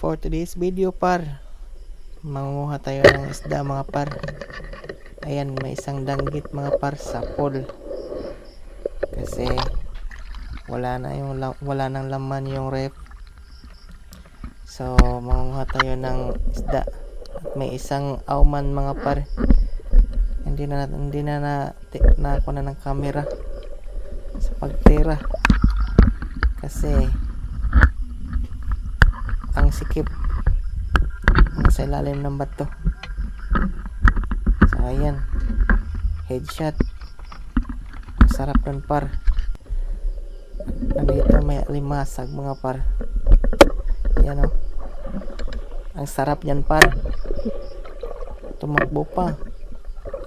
For today's video par, mangunguha tayo ng isda mga par. Ayan, may isang danggit mga par sa pool. Kasi wala na yung la- wala nang laman yung ref. So, mangunguha tayo ng isda. At may isang auman mga par. Hindi na hindi na na, na ako na ng camera sa pagtira. Kasi ang sikip. Nasa ilalim ng bato. So ayan headshot. Sarap nun par. Nandito may limasag mga par. Yan o ang sarap yan par. Tumakbo pa.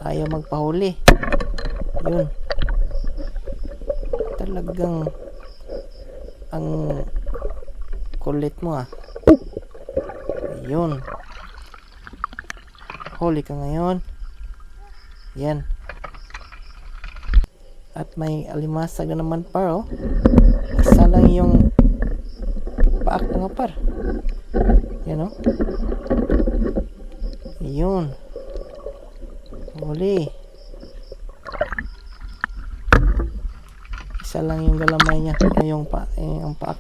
Ayaw magpahuli. Yun. Talagang ang kulit mo ah Ayun. Huli ka ngayon. Yan. At may alimasag na naman par oh. Isa lang yung paak nga par. Yan oh. Ayun. Huli. Isa lang yung galamay niya. Yung pa, yung paak.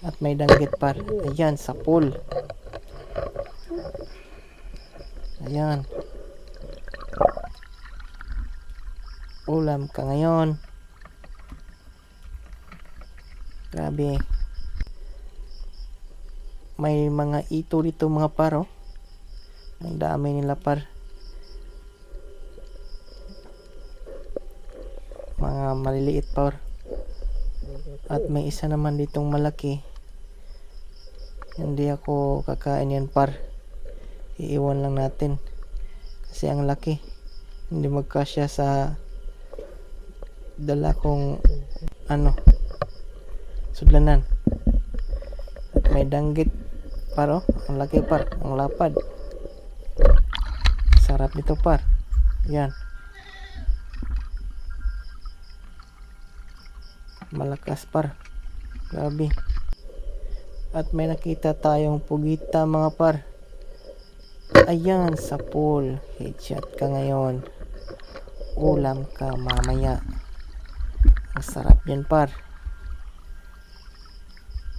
At may danggit par. Ayan, sa pool. Ayan. Ulam ka ngayon. Grabe. May mga ito dito mga paro. Ang dami nila par. Mga maliliit par. At may isa naman ditong malaki. Hindi ako kakain yan par iiwan lang natin. Kasi ang laki. Hindi magkasya sa dala kong ano sudlanan. At may danggit par oh. Ang laki par. Ang lapad. Sarap nito par. Yan. Malakas par. Grabe. At may nakita tayong pugita mga par Ayan, sa pool. Headshot ka ngayon. Ulam ka mamaya. Ang sarap yan, par.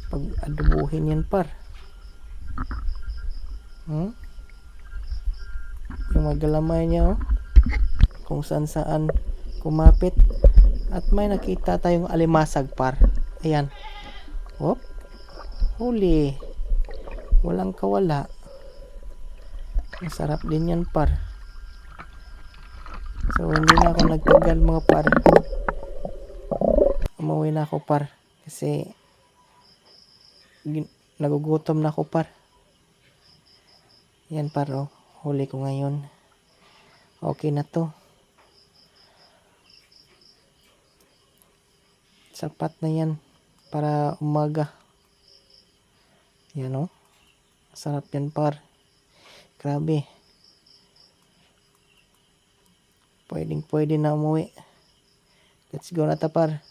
Pag adubuhin yan, par. Hmm? Yung magalamay niya, oh. Kung saan saan kumapit. At may nakita tayong alimasag, par. Ayan. Hop. Huli. Walang kawala. Masarap din yan par. So hindi na ako nagtagal mga par. Umuwi na ako par. Kasi nagugutom na ako par. Yan par oh. Huli ko ngayon. Okay na to. Sapat na yan para umaga. Yan oh. Sarap yan par. Grabe. Pwedeng pwede na umuwi. Let's go na tapar.